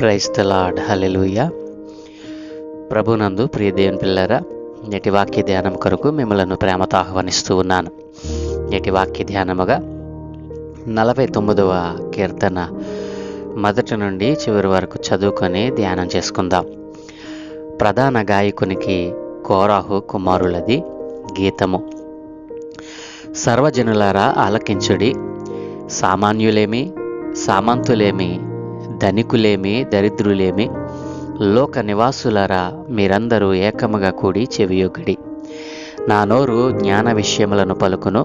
క్రైస్తలాడ్ hallelujah ప్రభునందు ప్రియ దేవుని పిల్లరా నేటి వాక్య ధ్యానం కొరకు మిమ్మలను ప్రేమతో ఆహ్వానిస్తూ ఉన్నాను. నేటి వాక్య ధ్యానముగా నలభై తొమ్మిదవ కీర్తన మొదటి నుండి చివరి వరకు చదువుకొని ధ్యానం చేసుకుందాం. ప్రధాన గాయకునికి కోరాహు కుమారులది గీతము. సర్వజనులారా ఆలకించుడి సామాన్యులేమి సామంతులేమి ధనికులేమి దరిద్రులేమి లోక నివాసులారా మీరందరూ ఏకముగా కూడి చెవియొగడి నా నోరు జ్ఞాన విషయములను పలుకును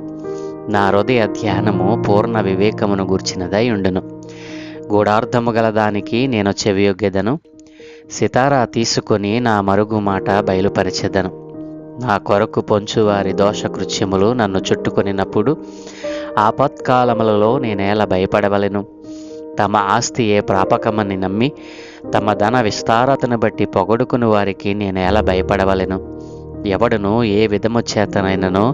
నా హృదయ ధ్యానము పూర్ణ వివేకమును గూర్చినదై ఉండును. గూఢార్థము గల దానికి నేను చెవియొగ్గెదను సితారా తీసుకొని నా మరుగు మాట బయలుపరిచెదను. నా కొరకు పొంచువారి దోషకృత్యములు నన్ను చుట్టుకొనినప్పుడు ఆపత్కాలములలో నేనేలా భయపడవలెను. తమ ఆస్తి ఏ ప్రాపకమని నమ్మి తమ ధన విస్తారతను బట్టి పొగడుకుని వారికి నేను ఎలా భయపడవలెను? ఎవడును ఏ విధము చేతనైననో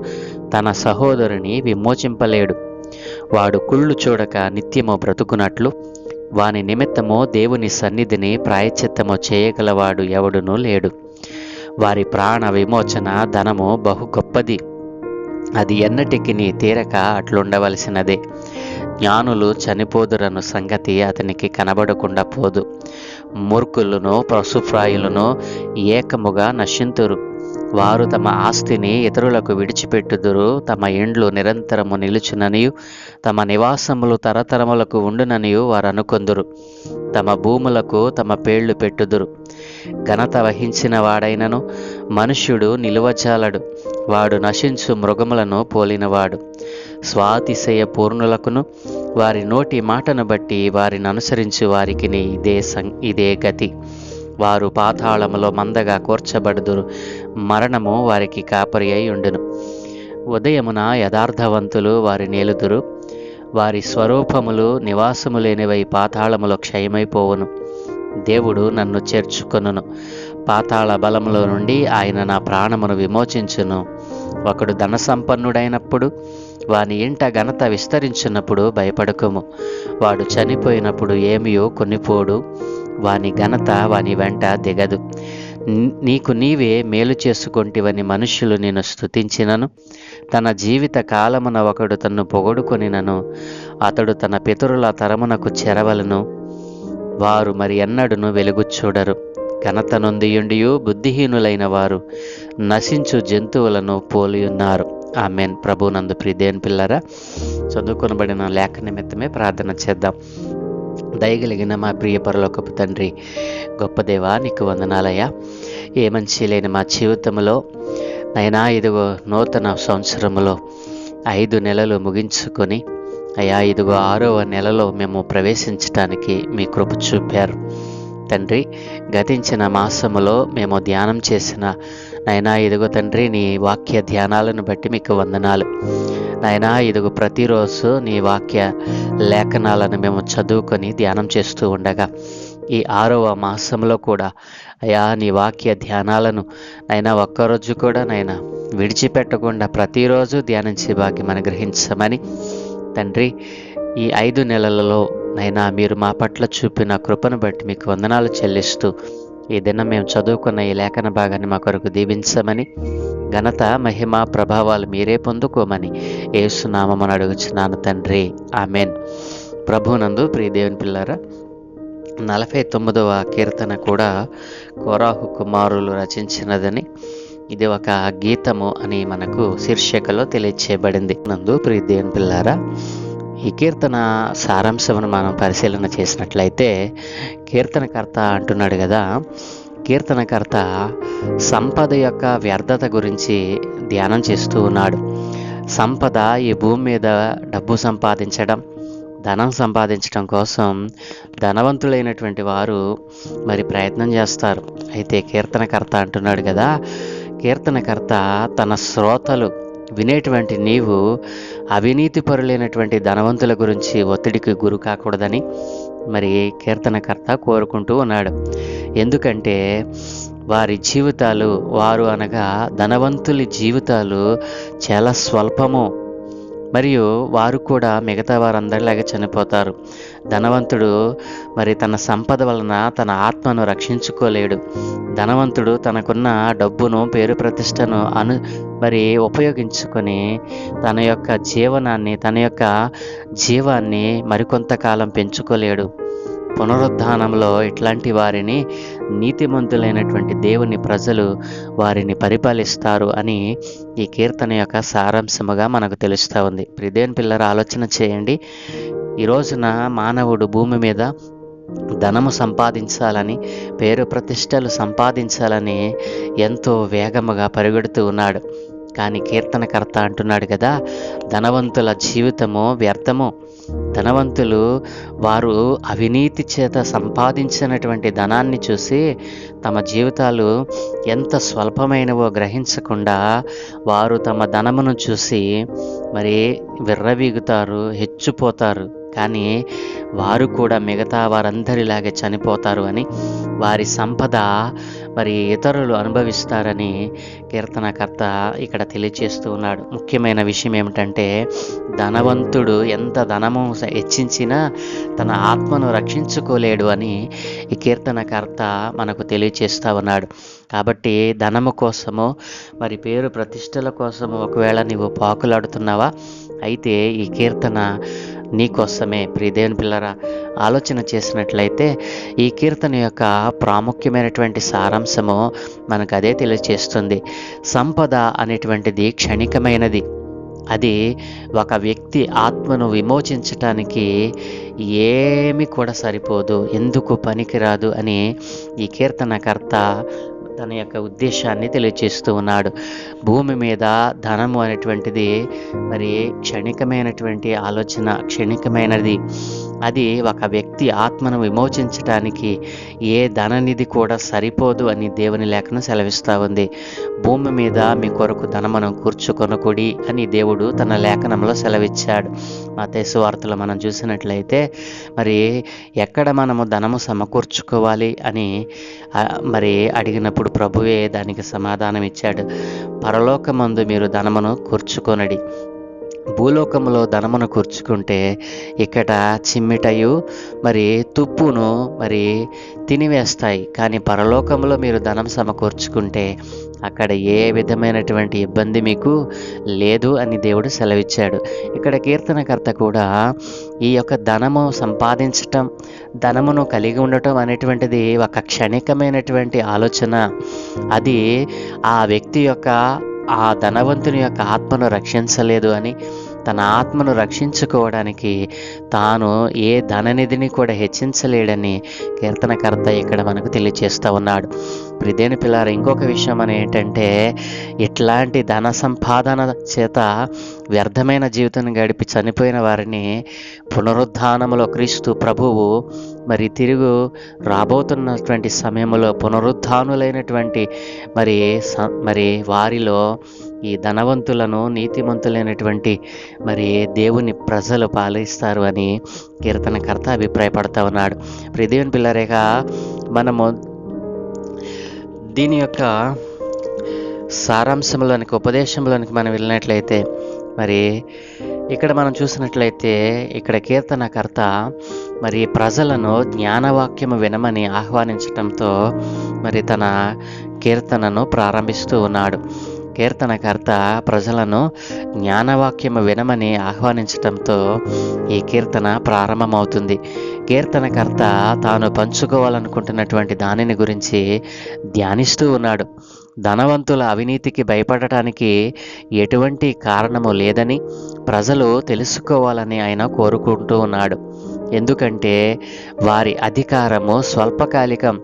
తన సహోదరుని విమోచింపలేడు. వాడు కుళ్ళు చూడక నిత్యము బ్రతుకున్నట్లు వాని నిమిత్తము దేవుని సన్నిధిని ప్రాయచిత్తము చేయగలవాడు ఎవడునూ లేడు. వారి ప్రాణ విమోచన ధనము బహు గొప్పది. అది ఎన్నటికి నీ తీరక అట్లుండవలసినదే. జ్ఞానులు చనిపోదురను సంగతి అతనికి కనబడకుండా పోదు. మూర్ఖులను పశుప్రాయులను ఏకముగా నశింతురు. వారు తమ ఆస్తిని ఇతరులకు విడిచిపెట్టుదురు తమ ఇండ్లు నిరంతరము నిలుచుననియు తమ నివాసములు తరతరములకు ఉండుననియు వారు అనుకొందురు. తమ భూములకు తమ పేళ్ళు పెట్టుదురు. ఘనత వహించిన వాడైనను మనుష్యుడు నిలువజాలడు. వాడు నశించు మృగములను పోలినవాడు. స్వాతిశయ పూర్ణులకును వారి నోటి మాటను బట్టి వారిని అనుసరించు వారికి ఇదే సం ఇదే గతి. వారు పాతాళములో మందగా కూర్చబడుదురు. మరణము వారికి కాపరి అయి ఉండును. ఉదయమున యథార్థవంతులు వారి నేలుదురు. వారి స్వరూపములు నివాసము లేనివై పాతాళములో క్షయమైపోవును. దేవుడు నన్ను చేర్చుకొనును. పాతాళ బలములో నుండి ఆయన నా ప్రాణమును విమోచించును. ఒకడు ధన సంపన్నుడైనప్పుడు వాని ఇంట ఘనత విస్తరించినప్పుడు భయపడకుము. వాడు చనిపోయినప్పుడు ఏమియో కొనిపోడు. వాని ఘనత వాని వెంట దిగదు. నీకు నీవే మేలు చేసుకొంటివని మనుష్యులు నేను స్తుతించినను. తన జీవిత కాలమున ఒకడు తన్ను పొగడుకొనినను. అతడు తన పితరుల తరమునకు చెరవలను. వారు మరి ఎన్నడును వెలుగు చూడరు. ఘనత నొందియుండియు బుద్ధిహీనులైన వారు నశించు జంతువులను పోలియున్నారు. ఆమెన్. ప్రభునందు ప్రిదేన్ పిల్లరా చదువుకొనబడిన లేఖ నిమిత్తమే ప్రార్థన చేద్దాం. దయగలిగిన మా ప్రియ పరలోకపు తండ్రి గొప్ప దేవా నీకు వందనాలయ్యా. ఏ మంచి లేని మా జీవితంలో నైనా ఇదిగో నూతన సంవత్సరములో ఐదు నెలలు ముగించుకొని అయా ఇదిగో ఆరవ నెలలో మేము ప్రవేశించటానికి మీ కృప చూపారు. తండ్రి గతించిన మాసములో మేము ధ్యానం చేసిన నైనా ఇదిగో తండ్రి నీ వాక్య ధ్యానాలను బట్టి మీకు వందనాలు. నాయనా ఇదిగో ప్రతిరోజు నీ వాక్య లేఖనాలను మేము చదువుకొని ధ్యానం చేస్తూ ఉండగా ఈ ఆరవ మాసంలో కూడా అయా నీ వాక్య ధ్యానాలను అయినా ఒక్కరోజు కూడా నైనా విడిచిపెట్టకుండా ప్రతిరోజు ధ్యానించే భాగ్యం అనుగ్రహించమని తండ్రి ఈ ఐదు నెలలలో నైనా మీరు మా పట్ల చూపిన కృపను బట్టి మీకు వందనాలు చెల్లిస్తూ ఈ దినం మేము చదువుకున్న ఈ లేఖన భాగాన్ని మా కొరకు దీవించమని ఘనత మహిమ ప్రభావాలు మీరే పొందుకోమని ఏసునామని అడుగుచున్నాను తండ్రి. ఆమెన్. ప్రభునందు ప్రియదేవుని పిల్లారా నలభై తొమ్మిదవ కీర్తన కూడా కోరాహు కుమారులు రచించినదని ఇది ఒక గీతము అని మనకు శీర్షికలో తెలియచేయబడింది. నందు ప్రియదేవుని పిల్లారా ఈ కీర్తన సారాంశమును మనం పరిశీలన చేసినట్లయితే కీర్తనకర్త అంటున్నాడు కదా కీర్తనకర్త సంపద యొక్క వ్యర్థత గురించి ధ్యానం చేస్తూ ఉన్నాడు. సంపద ఈ భూమి మీద డబ్బు సంపాదించడం ధనం సంపాదించడం కోసం ధనవంతులైనటువంటి వారు మరి ప్రయత్నం చేస్తారు. అయితే కీర్తనకర్త అంటున్నాడు కదా కీర్తనకర్త తన శ్రోతలు వినేటువంటి నీవు అవినీతి పరులైనటువంటి ధనవంతుల గురించి ఒత్తిడికి గురి కాకూడదని మరి కీర్తనకర్త కోరుకుంటూ ఉన్నాడు. ఎందుకంటే వారి జీవితాలు వారు అనగా ధనవంతుల జీవితాలు చాలా స్వల్పము. మరియు వారు కూడా మిగతా వారందరిలాగే చనిపోతారు. ధనవంతుడు మరి తన సంపద వలన తన ఆత్మను రక్షించుకోలేడు. ధనవంతుడు తనకున్న డబ్బును పేరు ప్రతిష్టను అను మరి ఉపయోగించుకొని తన యొక్క జీవనాన్ని తన యొక్క జీవాన్ని మరికొంతకాలం పెంచుకోలేడు. పునరుద్ధానంలో ఇట్లాంటి వారిని నీతిమంతులైనటువంటి దేవుని ప్రజలు వారిని పరిపాలిస్తారు అని ఈ కీర్తన యొక్క సారాంశముగా మనకు తెలుస్తూ ఉంది. ప్రిదేన్ పిల్లర ఆలోచన చేయండి. ఈ రోజున మానవుడు భూమి మీద ధనము సంపాదించాలని పేరు ప్రతిష్టలు సంపాదించాలని ఎంతో వేగముగా పరిగెడుతూ ఉన్నాడు. కానీ కీర్తనకర్త అంటున్నాడు కదా ధనవంతుల జీవితము వ్యర్థము. ధనవంతులు వారు అవినీతి చేత సంపాదించినటువంటి ధనాన్ని చూసి తమ జీవితాలు ఎంత స్వల్పమైనవో గ్రహించకుండా వారు తమ ధనమును చూసి మరి విర్రవీగుతారు హెచ్చిపోతారు. కానీ వారు కూడా మిగతా వారందరిలాగే చనిపోతారు అని వారి సంపద మరి ఇతరులు అనుభవిస్తారని కీర్తనకర్త ఇక్కడ తెలియచేస్తూ ఉన్నాడు. ముఖ్యమైన విషయం ఏమిటంటే ధనవంతుడు ఎంత ధనము హెచ్చించినా తన ఆత్మను రక్షించుకోలేడు అని ఈ కీర్తనకర్త మనకు తెలియచేస్తూ ఉన్నాడు. కాబట్టి ధనము కోసము మరి పేరు ప్రతిష్టల కోసము ఒకవేళ నీవు పాకులాడుతున్నావా అయితే ఈ కీర్తన నీకోసమే ప్రియదేవుని పిల్లరా ఆలోచన చేసినట్లయితే ఈ కీర్తన యొక్క ప్రాముఖ్యమైనటువంటి సారాంశము మనకు అదే తెలియచేస్తుంది. సంపద అనేటువంటిది క్షణికమైనది. అది ఒక వ్యక్తి ఆత్మను విమోచించటానికి ఏమి కూడా సరిపోదు. ఎందుకు పనికిరాదు అని ఈ కీర్తనకర్త తన యొక్క ఉద్దేశాన్ని తెలియచేస్తూ ఉన్నాడు. భూమి మీద ధనము అనేటువంటిది మరి క్షణికమైనటువంటి ఆలోచన క్షణికమైనది. అది ఒక వ్యక్తి ఆత్మను విమోచించటానికి ఏ ధననిధి కూడా సరిపోదు అని దేవుని లేఖను సెలవిస్తూ ఉంది. భూమి మీద మీ కొరకు ధనమనం కూర్చుకొనకుడి అని దేవుడు తన లేఖనంలో సెలవిచ్చాడు. మా దేశ వార్తలు మనం చూసినట్లయితే మరి ఎక్కడ మనము ధనము సమకూర్చుకోవాలి అని మరి అడిగినప్పుడు ప్రభువే దానికి సమాధానం ఇచ్చాడు పరలోకమందు మీరు ధనమును కూర్చుకొనడి. భూలోకములో ధనమును కూర్చుకుంటే ఇక్కడ చిమ్మిటయు మరి తుప్పును మరి తినివేస్తాయి. కానీ పరలోకంలో మీరు ధనం సమకూర్చుకుంటే అక్కడ ఏ విధమైనటువంటి ఇబ్బంది మీకు లేదు అని దేవుడు సెలవిచ్చాడు. ఇక్కడ కీర్తనకర్త కూడా ఈ యొక్క ధనము సంపాదించటం ధనమును కలిగి ఉండటం అనేటువంటిది ఒక క్షణికమైనటువంటి ఆలోచన. అది ఆ వ్యక్తి యొక్క ఆ ధనవంతుని యొక్క ఆత్మను రక్షించలేదు అని తన ఆత్మను రక్షించుకోవడానికి తాను ఏ ధననిధిని కూడా హెచ్చించలేడని కీర్తనకర్త ఇక్కడ మనకు తెలియచేస్తూ ఉన్నాడు. ప్రిదేని పిల్లార ఇంకొక విషయం అని ఏంటంటే ఇట్లాంటి ధన సంపాదన చేత వ్యర్థమైన జీవితం గడిపి చనిపోయిన వారిని పునరుద్ధానములో క్రీస్తు ప్రభువు మరి తిరుగు రాబోతున్నటువంటి సమయంలో పునరుద్ధానులైనటువంటి మరి స- మరి వారిలో ఈ ధనవంతులను నీతిమంతులైనటువంటి మరి దేవుని ప్రజలు పాలిస్తారు అని కీర్తనకర్త అభిప్రాయపడతా ఉన్నాడు. ప్రదేవన్ పిల్లరేక మనము దీని యొక్క సారాంశంలోనికి ఉపదేశంలోనికి మనం వెళ్ళినట్లయితే మరి ఇక్కడ మనం చూసినట్లయితే ఇక్కడ కీర్తనకర్త మరి ప్రజలను జ్ఞానవాక్యము వినమని ఆహ్వానించటంతో మరి తన కీర్తనను ప్రారంభిస్తూ ఉన్నాడు. కీర్తనకర్త ప్రజలను జ్ఞానవాక్యము వినమని ఆహ్వానించటంతో ఈ కీర్తన ప్రారంభమవుతుంది. కీర్తనకర్త తాను పంచుకోవాలనుకుంటున్నటువంటి దానిని గురించి ధ్యానిస్తూ ఉన్నాడు. ధనవంతుల అవినీతికి భయపడటానికి ఎటువంటి కారణము లేదని ప్రజలు తెలుసుకోవాలని ఆయన కోరుకుంటూ ఉన్నాడు. ఎందుకంటే వారి అధికారము స్వల్పకాలికం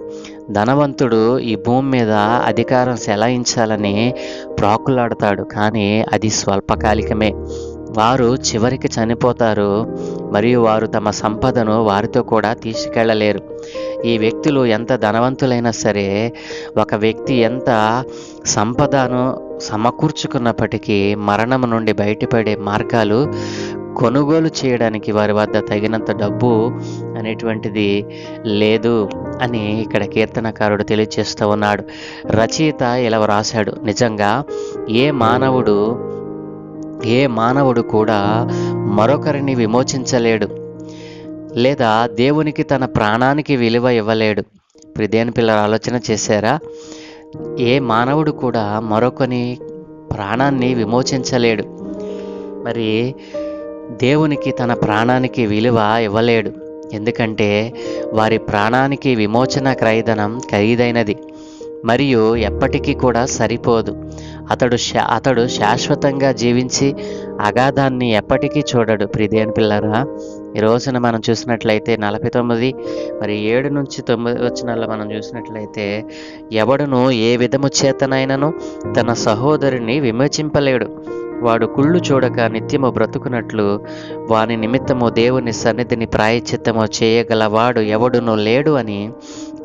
ధనవంతుడు ఈ భూమి మీద అధికారం సెలాయించాలని ప్రాకులాడతాడు కానీ అది స్వల్పకాలికమే. వారు చివరికి చనిపోతారు మరియు వారు తమ సంపదను వారితో కూడా తీసుకెళ్ళలేరు ఈ వ్యక్తులు ఎంత ధనవంతులైనా సరే ఒక వ్యక్తి ఎంత సంపదను సమకూర్చుకున్నప్పటికీ మరణం నుండి బయటపడే మార్గాలు కొనుగోలు చేయడానికి వారి వద్ద తగినంత డబ్బు అనేటువంటిది లేదు అని ఇక్కడ కీర్తనకారుడు తెలియజేస్తూ ఉన్నాడు. రచయిత ఇలా రాశాడు నిజంగా ఏ మానవుడు ఏ మానవుడు కూడా మరొకరిని విమోచించలేడు లేదా దేవునికి తన ప్రాణానికి విలువ ఇవ్వలేడు. ప్రిదేని పిల్లలు ఆలోచన చేశారా? ఏ మానవుడు కూడా మరొకని ప్రాణాన్ని విమోచించలేడు. మరి దేవునికి తన ప్రాణానికి విలువ ఇవ్వలేడు. ఎందుకంటే వారి ప్రాణానికి విమోచన క్రయధనం ఖరీదైనది మరియు ఎప్పటికీ కూడా సరిపోదు. అతడు శా అతడు శాశ్వతంగా జీవించి అగాధాన్ని ఎప్పటికీ చూడడు. ప్రిదేన్ పిల్లరా ఈ రోజున మనం చూసినట్లయితే నలభై తొమ్మిది మరి ఏడు నుంచి తొమ్మిది వచ్చినాల్లో మనం చూసినట్లయితే ఎవడును ఏ విధము చేతనైనను తన సహోదరుని విమోచింపలేడు. వాడు కుళ్ళు చూడక నిత్యము బ్రతుకున్నట్లు వాని నిమిత్తము దేవుని సన్నిధిని ప్రాయచిత్తము చేయగలవాడు ఎవడునో లేడు అని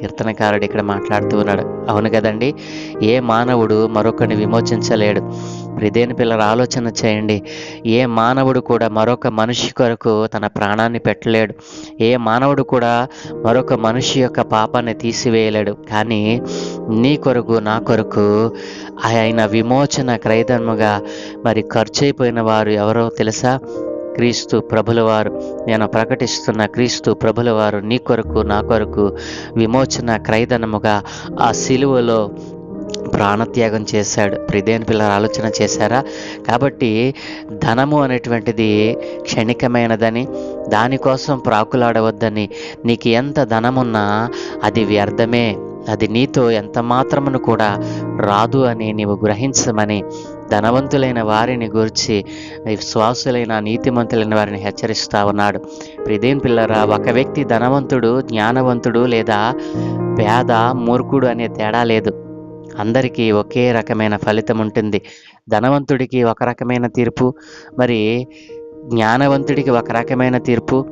కీర్తనకారుడు ఇక్కడ మాట్లాడుతూ ఉన్నాడు. అవును కదండి? ఏ మానవుడు మరొకరిని విమోచించలేడు. ప్రిదేని పిల్లల ఆలోచన చేయండి. ఏ మానవుడు కూడా మరొక మనిషి కొరకు తన ప్రాణాన్ని పెట్టలేడు. ఏ మానవుడు కూడా మరొక మనిషి యొక్క పాపాన్ని తీసివేయలేడు. కానీ నీ కొరకు నా కొరకు ఆయన విమోచన క్రైదముగా మరి ఖర్చు అయిపోయిన వారు ఎవరో తెలుసా? క్రీస్తు ప్రభులవారు. నేను ప్రకటిస్తున్న క్రీస్తు ప్రభులవారు నీ కొరకు నా కొరకు విమోచన క్రైదనముగా ఆ సిలువలో ప్రాణత్యాగం చేశాడు. ప్రిదేని పిల్లలు ఆలోచన చేశారా? కాబట్టి ధనము అనేటువంటిది క్షణికమైనదని దానికోసం ప్రాకులాడవద్దని నీకు ఎంత ధనమున్నా అది వ్యర్థమే. అది నీతో ఎంత మాత్రమును కూడా రాదు అని నీవు గ్రహించమని ధనవంతులైన వారిని గురించి విశ్వాసులైన నీతిమంతులైన వారిని హెచ్చరిస్తా ఉన్నాడు. ప్రిదేన్ పిల్లరా ఒక వ్యక్తి ధనవంతుడు జ్ఞానవంతుడు లేదా పేద మూర్ఖుడు అనే తేడా లేదు. అందరికీ ఒకే రకమైన ఫలితం ఉంటుంది. ధనవంతుడికి ఒక రకమైన తీర్పు మరి జ్ఞానవంతుడికి ఒక రకమైన తీర్పు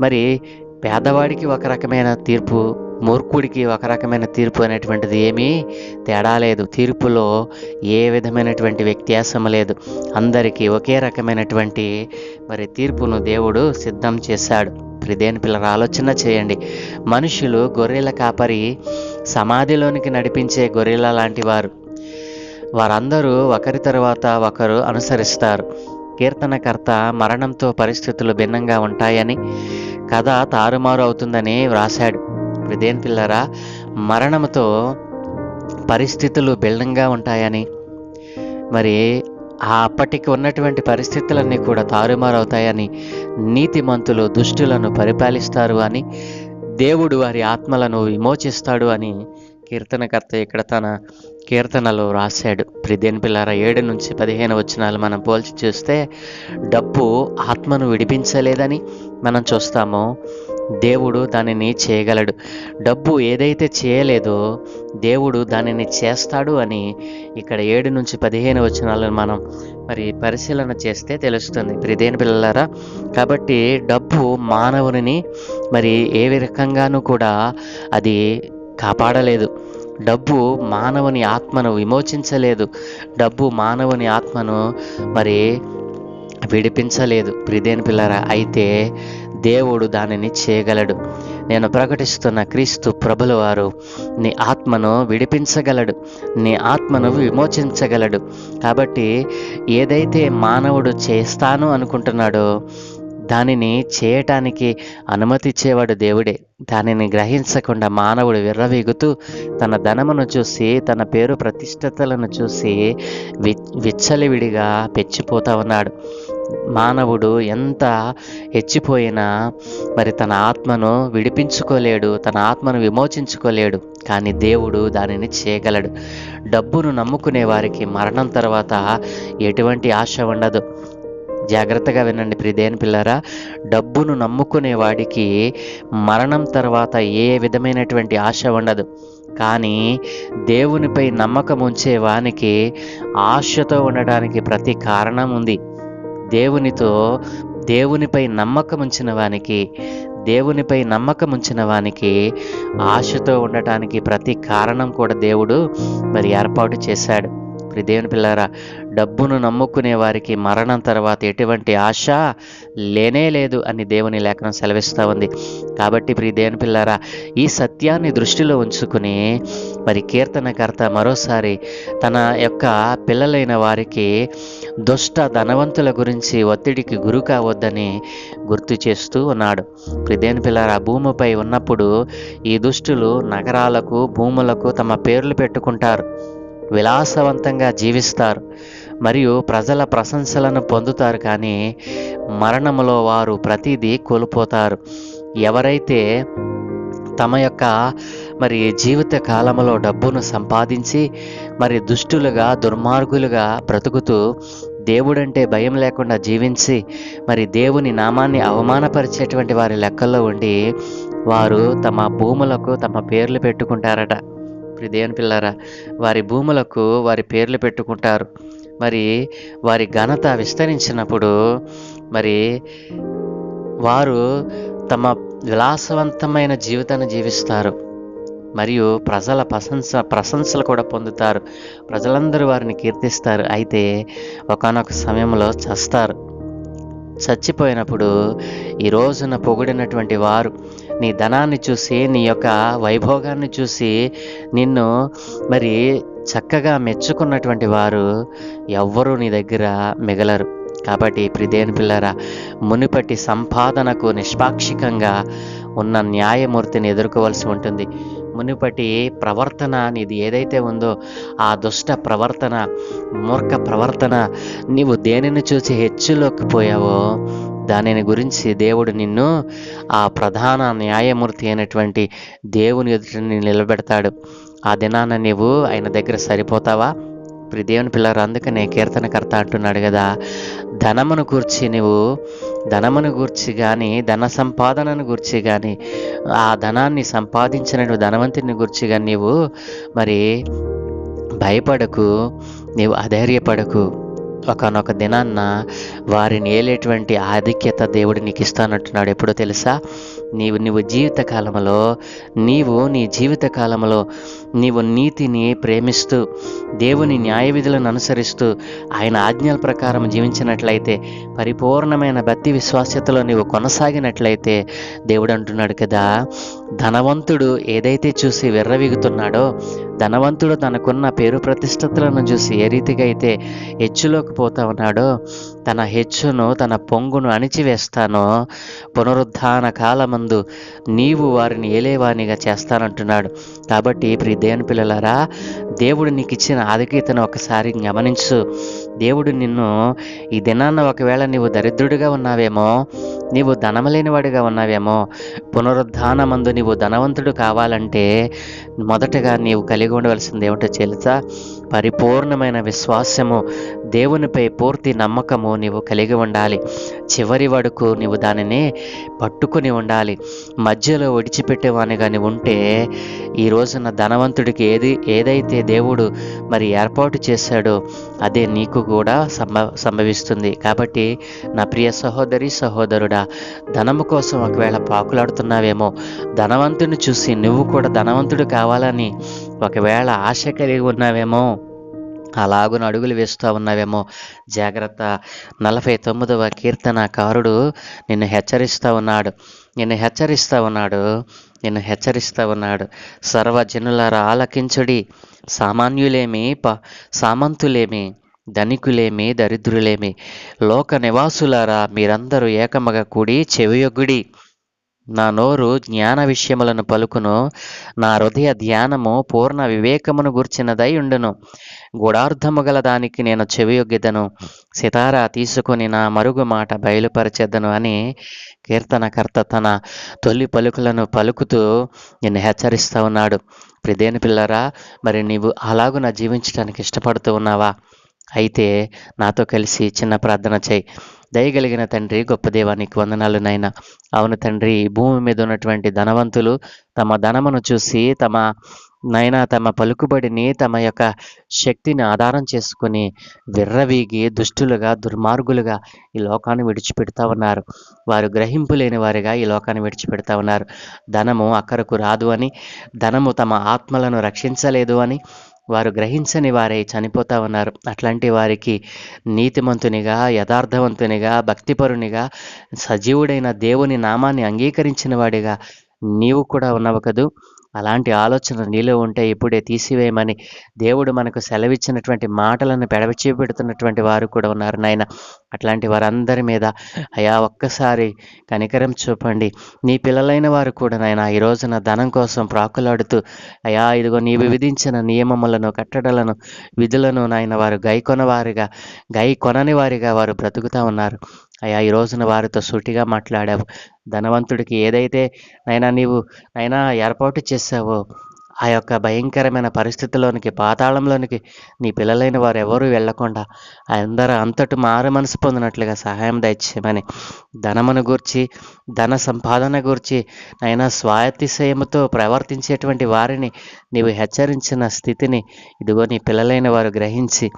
మరి పేదవాడికి ఒక రకమైన తీర్పు మూర్ఖుడికి ఒక రకమైన తీర్పు అనేటువంటిది ఏమీ తేడా లేదు. తీర్పులో ఏ విధమైనటువంటి వ్యత్యాసం లేదు. అందరికీ ఒకే రకమైనటువంటి మరి తీర్పును దేవుడు సిద్ధం చేశాడు. ప్రిదేని పిల్లల ఆలోచన చేయండి. మనుషులు గొర్రెల కాపరి సమాధిలోనికి నడిపించే గొర్రెల లాంటి వారు. వారందరూ ఒకరి తరువాత ఒకరు అనుసరిస్తారు. కీర్తనకర్త మరణంతో పరిస్థితులు భిన్నంగా ఉంటాయని కథ తారుమారు అవుతుందని వ్రాశాడు. దేని పిల్లరా మరణంతో పరిస్థితులు భిన్నంగా ఉంటాయని. మరి అప్పటికి ఉన్నటువంటి పరిస్థితులన్నీ కూడా తారుమారు అవుతాయని నీతిమంతులు దుష్టులను పరిపాలిస్తారు అని దేవుడు వారి ఆత్మలను విమోచిస్తాడు అని కీర్తనకర్త ఇక్కడ తన కీర్తనలో రాశాడు. ప్రిదేన్ పిల్లార ఏడు నుంచి పదిహేను వచనాలు మనం పోల్చి చూస్తే డబ్బు ఆత్మను విడిపించలేదని మనం చూస్తాము. దేవుడు దానిని చేయగలడు. డబ్బు ఏదైతే చేయలేదో దేవుడు దానిని చేస్తాడు అని ఇక్కడ ఏడు నుంచి పదిహేను వచనాలను మనం మరి పరిశీలన చేస్తే తెలుస్తుంది. ప్రిదేని పిల్లలారా కాబట్టి డబ్బు మానవుని మరి ఏ రకంగానూ కూడా అది కాపాడలేదు. డబ్బు మానవుని ఆత్మను విమోచించలేదు. డబ్బు మానవుని ఆత్మను మరి విడిపించలేదు. ప్రిదేని పిల్లరా అయితే దేవుడు దానిని చేయగలడు. నేను ప్రకటిస్తున్న క్రీస్తు ప్రభుల వారు నీ ఆత్మను విడిపించగలడు. నీ ఆత్మను విమోచించగలడు. కాబట్టి ఏదైతే మానవుడు చేస్తాను అనుకుంటున్నాడో దానిని చేయటానికి అనుమతిచ్చేవాడు దేవుడే. దానిని గ్రహించకుండా మానవుడు విర్రవీగుతూ తన ధనమును చూసి తన పేరు ప్రతిష్టతలను చూసి వి విచ్చలివిడిగా పెచ్చిపోతా ఉన్నాడు. మానవుడు ఎంత హెచ్చిపోయినా మరి తన ఆత్మను విడిపించుకోలేడు తన ఆత్మను విమోచించుకోలేడు. కానీ దేవుడు దానిని చేయగలడు. డబ్బును నమ్ముకునే వారికి మరణం తర్వాత ఎటువంటి ఆశ ఉండదు. జాగ్రత్తగా వినండి ప్రిదేని పిల్లరా. డబ్బును నమ్ముకునే వాడికి మరణం తర్వాత ఏ విధమైనటువంటి ఆశ ఉండదు. కానీ దేవునిపై నమ్మకం ఉంచే వానికి ఆశతో ఉండడానికి ప్రతి కారణం ఉంది. దేవునితో దేవునిపై నమ్మకం ఉంచిన వానికి దేవునిపై నమ్మకం ఉంచిన వానికి ఆశతో ఉండటానికి ప్రతి కారణం కూడా దేవుడు మరి ఏర్పాటు చేశాడు. ప్రి దేవుని పిల్లారా డబ్బును నమ్ముకునే వారికి మరణం తర్వాత ఎటువంటి ఆశ లేనే లేదు అని దేవుని లేఖనం సెలవిస్తూ ఉంది. కాబట్టి ప్రి దేవుని పిల్లారా ఈ సత్యాన్ని దృష్టిలో ఉంచుకుని మరి కీర్తనకర్త మరోసారి తన యొక్క పిల్లలైన వారికి దుష్ట ధనవంతుల గురించి ఒత్తిడికి గురి కావద్దని గుర్తు చేస్తూ ఉన్నాడు. ప్రిదేని పిల్లారా భూమిపై ఉన్నప్పుడు ఈ దుష్టులు నగరాలకు భూములకు తమ పేర్లు పెట్టుకుంటారు. విలాసవంతంగా జీవిస్తారు. మరియు ప్రజల ప్రశంసలను పొందుతారు. కానీ మరణములో వారు ప్రతిదీ కోల్పోతారు. ఎవరైతే తమ యొక్క మరి జీవిత కాలంలో డబ్బును సంపాదించి మరి దుష్టులుగా దుర్మార్గులుగా బ్రతుకుతూ దేవుడంటే భయం లేకుండా జీవించి మరి దేవుని నామాన్ని అవమానపరిచేటువంటి వారి లెక్కల్లో ఉండి వారు తమ భూములకు తమ పేర్లు పెట్టుకుంటారట. ఇప్పుడు పిల్లరా వారి భూములకు వారి పేర్లు పెట్టుకుంటారు. మరి వారి ఘనత విస్తరించినప్పుడు మరి వారు తమ విలాసవంతమైన జీవితాన్ని జీవిస్తారు. మరియు ప్రజల ప్రశంస ప్రశంసలు కూడా పొందుతారు. ప్రజలందరూ వారిని కీర్తిస్తారు. అయితే ఒకనొక సమయంలో చస్తారు. చచ్చిపోయినప్పుడు ఈ రోజున పొగిడినటువంటి వారు నీ ధనాన్ని చూసి నీ యొక్క వైభోగాన్ని చూసి నిన్ను మరి చక్కగా మెచ్చుకున్నటువంటి వారు ఎవ్వరూ నీ దగ్గర మిగలరు. కాబట్టి ప్రిదేని పిల్లరా మునిపటి సంపాదనకు నిష్పాక్షికంగా ఉన్న న్యాయమూర్తిని ఎదుర్కోవాల్సి ఉంటుంది. మునుపటి ప్రవర్తన నీది ఏదైతే ఉందో ఆ దుష్ట ప్రవర్తన మూర్ఖ ప్రవర్తన నీవు దేనిని చూసి హెచ్చులోకి పోయావో దానిని గురించి దేవుడు నిన్ను ఆ ప్రధాన న్యాయమూర్తి అయినటువంటి దేవుని ఎదుట నిలబెడతాడు. ఆ దినాన నీవు ఆయన దగ్గర సరిపోతావా? ఇప్పుడు దేవుని పిల్లలు అందుకనే కీర్తనకర్త అంటున్నాడు కదా ధనమును గూర్చి నువ్వు ధనమును గూర్చి కానీ ధన సంపాదనను గూర్చి కానీ ఆ ధనాన్ని సంపాదించిన ధనవంతుని గూర్చి కానీ నీవు మరి భయపడకు నీవు అధైర్యపడకు. ఒకనొక దినాన్న వారిని ఏలేటువంటి ఆధిక్యత దేవుడు నీకు ఇస్తానంటున్నాడు ఎప్పుడో తెలుసా? నీవు నీవు జీవిత కాలంలో నీవు నీ జీవిత కాలంలో నీవు నీతిని ప్రేమిస్తూ దేవుని న్యాయ విధులను అనుసరిస్తూ ఆయన ఆజ్ఞల ప్రకారం జీవించినట్లయితే పరిపూర్ణమైన భక్తి విశ్వాస్యతలో నీవు కొనసాగినట్లయితే దేవుడు అంటున్నాడు కదా ధనవంతుడు ఏదైతే చూసి విర్రవీగుతున్నాడో ధనవంతుడు తనకున్న పేరు ప్రతిష్టతలను చూసి ఏ రీతిగా అయితే హెచ్చులోకి పోతా ఉన్నాడో తన హెచ్చును తన పొంగును అణిచివేస్తానో పునరుద్ధాన కాలమందు నీవు వారిని ఏలేవాణిగా చేస్తానంటున్నాడు. కాబట్టి ప్రియ దేవుని పిల్లలారా దేవుడు నీకు ఇచ్చిన ఆధిక్యతను ఒకసారి గమనించు దేవుడు నిన్ను ఈ దినాన్న ఒకవేళ నీవు దరిద్రుడిగా ఉన్నావేమో నీవు ధనమలేనివాడిగా ఉన్నావేమో పునరుద్ధానమందు నీవు ధనవంతుడు కావాలంటే మొదటగా నీవు కలిగి ఉండవలసింది ఏమిటో తెలుసా? పరిపూర్ణమైన విశ్వాసము దేవునిపై పూర్తి నమ్మకము నీవు కలిగి ఉండాలి. చివరి వరకు నీవు దానిని పట్టుకుని ఉండాలి. మధ్యలో విడిచిపెట్టేవానిగా కానీ ఉంటే ఈ రోజున ధనవంతుడికి ఏది ఏదైతే దేవుడు మరి ఏర్పాటు చేశాడో అదే నీకు కూడా సంభ సంభవిస్తుంది. కాబట్టి నా ప్రియ సహోదరి సహోదరుడా ధనము కోసం ఒకవేళ పాకులాడుతున్నావేమో ధనవంతుని చూసి నువ్వు కూడా ధనవంతుడు కావాలని ఒకవేళ ఆశ కలిగి ఉన్నావేమో అలాగున అడుగులు వేస్తూ ఉన్నావేమో జాగ్రత్త. నలభై తొమ్మిదవ కీర్తనకారుడు నిన్ను హెచ్చరిస్తూ ఉన్నాడు. నిన్ను హెచ్చరిస్తూ ఉన్నాడు. నిన్ను హెచ్చరిస్తూ ఉన్నాడు. సర్వజనులారా ఆలకించుడి సామాన్యులేమి ప సామంతులేమి ధనికులేమి దరిద్రులేమి. లోక నివాసులారా మీరందరూ ఏకమగ కూడి చెవియొగ్గుడి. నా నోరు జ్ఞాన విషయములను పలుకును నా హృదయ ధ్యానము పూర్ణ వివేకమును గుర్చినదై ఉండును. గుడార్థము గల దానికి నేను చెవియొగ్గిదను. సితారా తీసుకొని నా మరుగు మాట బయలుపరచెదను అని కీర్తనకర్త తన తొలి పలుకులను పలుకుతూ నిన్ను హెచ్చరిస్తూ ఉన్నాడు. ప్రిదేని పిల్లరా మరి నీవు అలాగున జీవించడానికి ఇష్టపడుతూ ఉన్నావా? అయితే నాతో కలిసి చిన్న ప్రార్థన చేయి. దయగలిగిన తండ్రి గొప్ప దేవానికి వందనాలు నాయన. అవును తండ్రి భూమి మీద ఉన్నటువంటి ధనవంతులు తమ ధనమును చూసి తమ నైనా తమ పలుకుబడిని తమ యొక్క శక్తిని ఆధారం చేసుకుని విర్రవీగి దుష్టులుగా దుర్మార్గులుగా ఈ లోకాన్ని విడిచిపెడతా ఉన్నారు. వారు గ్రహింపు లేని వారిగా ఈ లోకాన్ని విడిచిపెడతా ఉన్నారు. ధనము అక్కరకు రాదు అని ధనము తమ ఆత్మలను రక్షించలేదు అని వారు గ్రహించని వారై చనిపోతా ఉన్నారు. అట్లాంటి వారికి నీతిమంతునిగా యథార్థవంతునిగా భక్తిపరునిగా సజీవుడైన దేవుని నామాన్ని అంగీకరించిన వాడిగా నీవు కూడా ఉన్నావు కదూ. అలాంటి ఆలోచన నీలో ఉంటే ఇప్పుడే తీసివేయమని దేవుడు మనకు సెలవిచ్చినటువంటి మాటలను పెడవచ్చి పెడుతున్నటువంటి వారు కూడా ఉన్నారు నాయన. అట్లాంటి వారందరి మీద అయా ఒక్కసారి కనికరం చూపండి. నీ పిల్లలైన వారు కూడా నాయన ఈ రోజున ధనం కోసం ప్రాకులాడుతూ అయా ఇదిగో నీవు విధించిన నియమములను కట్టడలను విధులను నాయన వారు గైకొన వారిగా గై కొనని వారిగా వారు బ్రతుకుతా ఉన్నారు. అయ్యా ఈ రోజున వారితో సూటిగా మాట్లాడావు. ధనవంతుడికి ఏదైతే నైనా నీవు నైనా ఏర్పాటు చేసావో ఆ యొక్క భయంకరమైన పరిస్థితిలోనికి పాతాళంలోనికి నీ పిల్లలైన వారు ఎవరూ వెళ్ళకుండా అందరూ అంతటి మారు మనసు పొందినట్లుగా సహాయం దయచేయమని ధనమును గూర్చి ధన సంపాదన గూర్చి అయినా స్వాయత్తిశయముతో ప్రవర్తించేటువంటి వారిని నీవు హెచ్చరించిన స్థితిని ఇదిగో నీ పిల్లలైన వారు గ్రహించి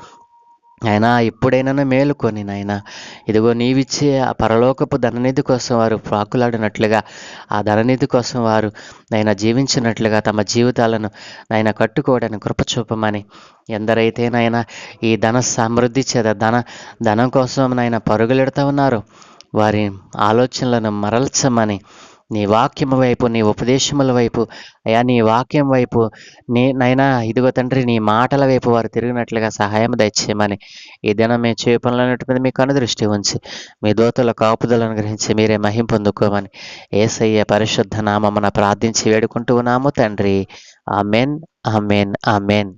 ఆయన ఇప్పుడైనా మేలుకొని నాయన. ఇదిగో నీవిచ్చే ఆ పరలోకపు ధననిధి కోసం వారు ప్రాకులాడినట్లుగా ఆ ధననిధి కోసం వారు నైనా జీవించినట్లుగా తమ జీవితాలను నాయన కట్టుకోవడానికి కృపచూపమని ఎందరైతే నాయన ఈ ధన సమృద్ధి చేత ధన ధనం కోసం నాయన పరుగులెడతా ఉన్నారు వారి ఆలోచనలను మరల్చమని నీ వాక్యము వైపు నీ ఉపదేశముల వైపు అయా నీ వాక్యం వైపు నీ నైనా ఇదిగో తండ్రి నీ మాటల వైపు వారు తిరిగినట్లుగా సహాయం దయచేయమని ఈ దినం మేము చేయ పనులన్నటువంటి మీ కనుదృష్టి ఉంచి మీ దోతల కాపుదలను గ్రహించి మీరే మహిం పొందుకోమని ఏసయ్య పరిశుద్ధ నామమున ప్రార్థించి వేడుకుంటూ ఉన్నాము తండ్రి. Amen amen amen.